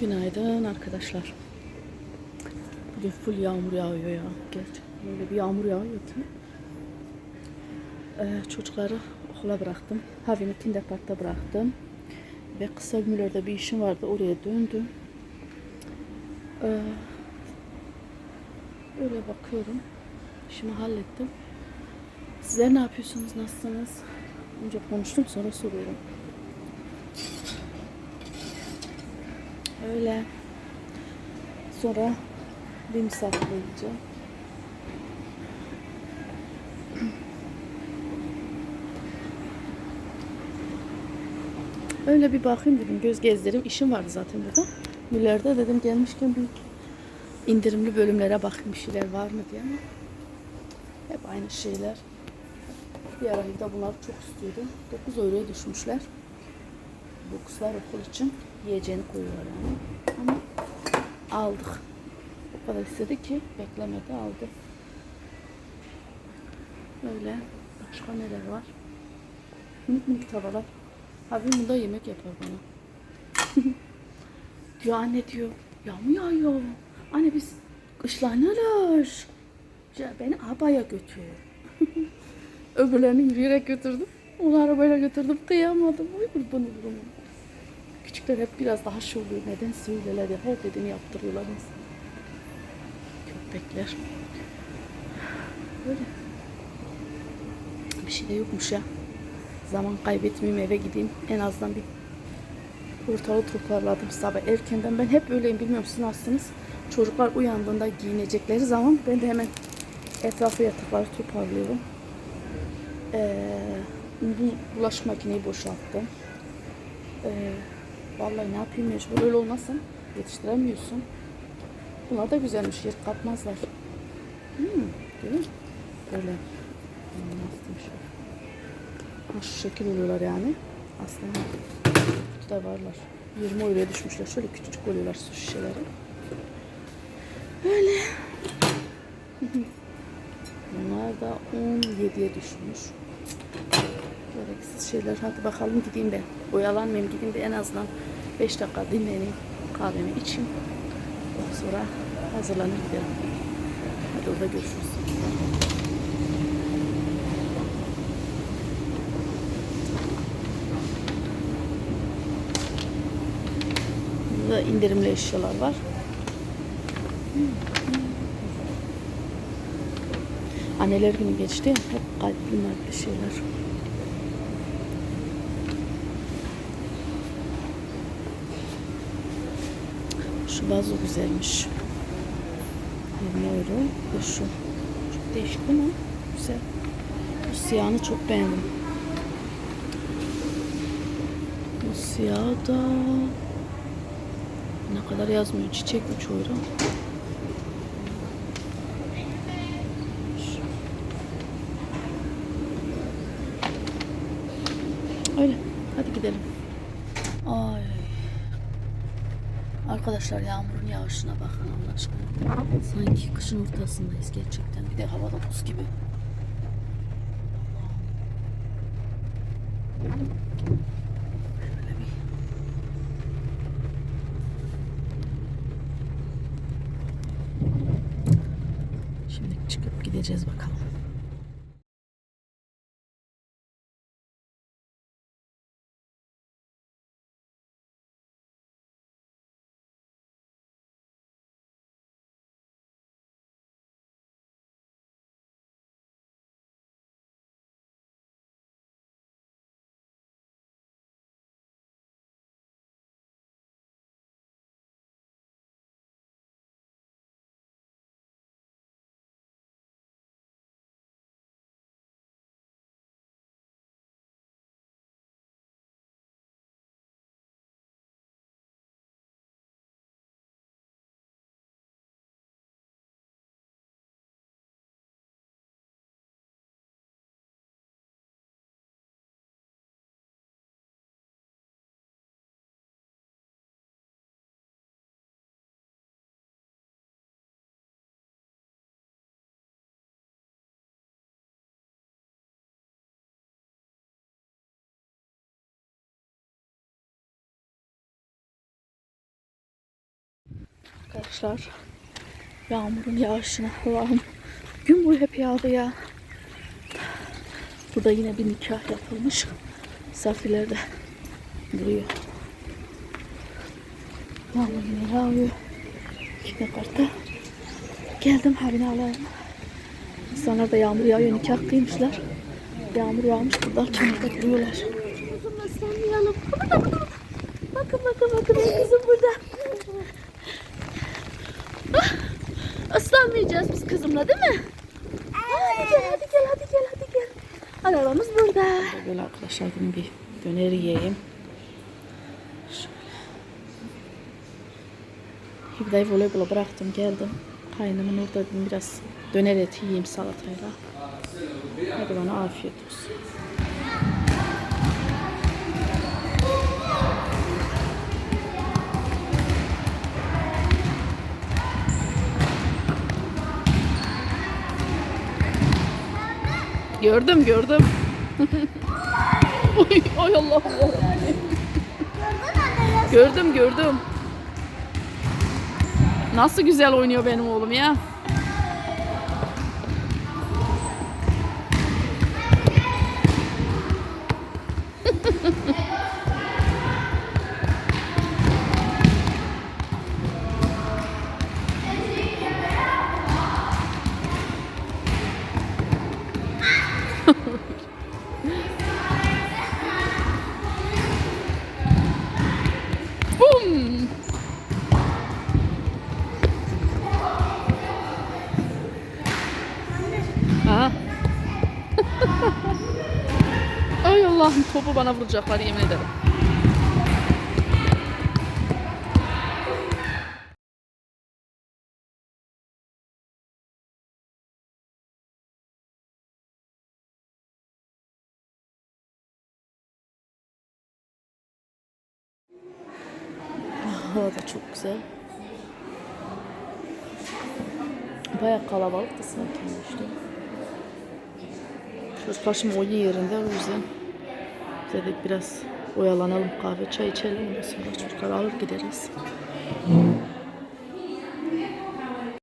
Günaydın arkadaşlar. Bugün full yağmur yağıyor ya. Gerçekten böyle bir yağmur yağıyor ki. Ee, çocukları okula bıraktım. Havimi Kinder Park'ta bıraktım. Ve kısa Müller'de bir işim vardı. Oraya döndüm. Ee, öyle bakıyorum. İşimi hallettim. Sizler ne yapıyorsunuz? Nasılsınız? Önce konuştum sonra soruyorum. Öyle. Sonra misafirle gideceğim. Öyle bir bakayım dedim. Göz gezdireyim. İşim vardı zaten burada. Müller'de dedim gelmişken bir indirimli bölümlere bakayım bir şeyler var mı diye ama hep aynı şeyler. Bir ara bunlar çok istiyordum. 9 euroya düşmüşler. Bu kızlar okul için yiyeceğini koyuyorlar yani. Ama aldık. O kadar istedi ki beklemedi aldı. Böyle başka neler var? Minik minik tavalar. Abi bunda yemek yapar bana. diyor anne diyor yağmur yağıyor. Anne biz kışlanırız. Ya Beni abaya götür. Öbürlerini yürüyerek götürdüm. Onu arabayla götürdüm. Kıyamadım. Uy kurban olurum. Küçükler hep biraz daha şey. Neden söylerler ya? Her dediğini yaptırıyorlar insan. Köpekler. Böyle. Bir şey de yokmuş ya. Zaman kaybetmeyeyim eve gideyim. En azından bir ortalığı toparladım sabah erkenden. Ben hep öyleyim bilmiyorum siz nasılsınız. Çocuklar uyandığında giyinecekleri zaman ben de hemen etrafı yatakları toparlıyorum. Bu bulaşık makineyi boşalttım. Ee, vallahi ne yapayım mecbur öyle olmazsa yetiştiremiyorsun. Bunlar da güzelmiş yer kapmazlar. Hmm, değil mi? Böyle. Nasıl şöyle. Ha, şu şekil oluyorlar yani. Aslında kutuda varlar. 20 euroya düşmüşler. Şöyle küçücük oluyorlar su şişeleri. Öyle. Bunlar da 17'ye düşmüş. Gereksiz şeyler. Hadi bakalım gideyim de. Oyalanmayayım gideyim de en azından 5 dakika dinleneyim. Kahvemi içeyim. Sonra hazırlanır gidelim. Hadi orada görüşürüz. Burada indirimli eşyalar var. Anneler günü geçti hep kalpli marklı şeyler. Şu vazo güzelmiş. 20 euro ve şu. Çok değişik ama güzel. Bu siyahını çok beğendim. Bu siyah da ne kadar yazmıyor. Çiçek 3 euro. Öyle. Hadi gidelim. Ay. Arkadaşlar yağmurun yağışına bakın Allah aşkına. Sanki kışın ortasındayız gerçekten. Bir de havada buz gibi. Şimdi çıkıp gideceğiz bakalım. Arkadaşlar yağmurun yağışına Allah'ım gün boyu hep yağdı ya. Burada yine bir nikah yapılmış. Misafirler de duruyor. Yağmur yine yağıyor. Şimdi kartta geldim habini alayım. İnsanlar da yağmur yağıyor nikah kıymışlar. Yağmur yağmış burada kenarda duruyorlar. Kızım ıslanmayalım. Bakın bakın bakın kızım burada. Ah, Kızımla değil mi? Hadi gel hadi gel hadi gel hadi gel. Arabamız burada. Böyle arkadaşlar bir döner yiyeyim. Şöyle. Hibdayı voleybola bıraktım geldim. Kaynımın orada biraz döner eti yiyeyim salatayla. Hadi bana afiyet olsun. Gördüm gördüm. oy, oy Allah Gördüm gördüm. Nasıl güzel oynuyor benim oğlum ya. Bum. Ha. Ay Allah'ım topu bana vuracaklar yemin ederim. Hava da çok güzel. Bayağı kalabalık da sakinleşti. Çocuklar şimdi oyun yerinde o yüzden dedik biraz oyalanalım kahve çay içelim ondan sonra çocuklar alır gideriz.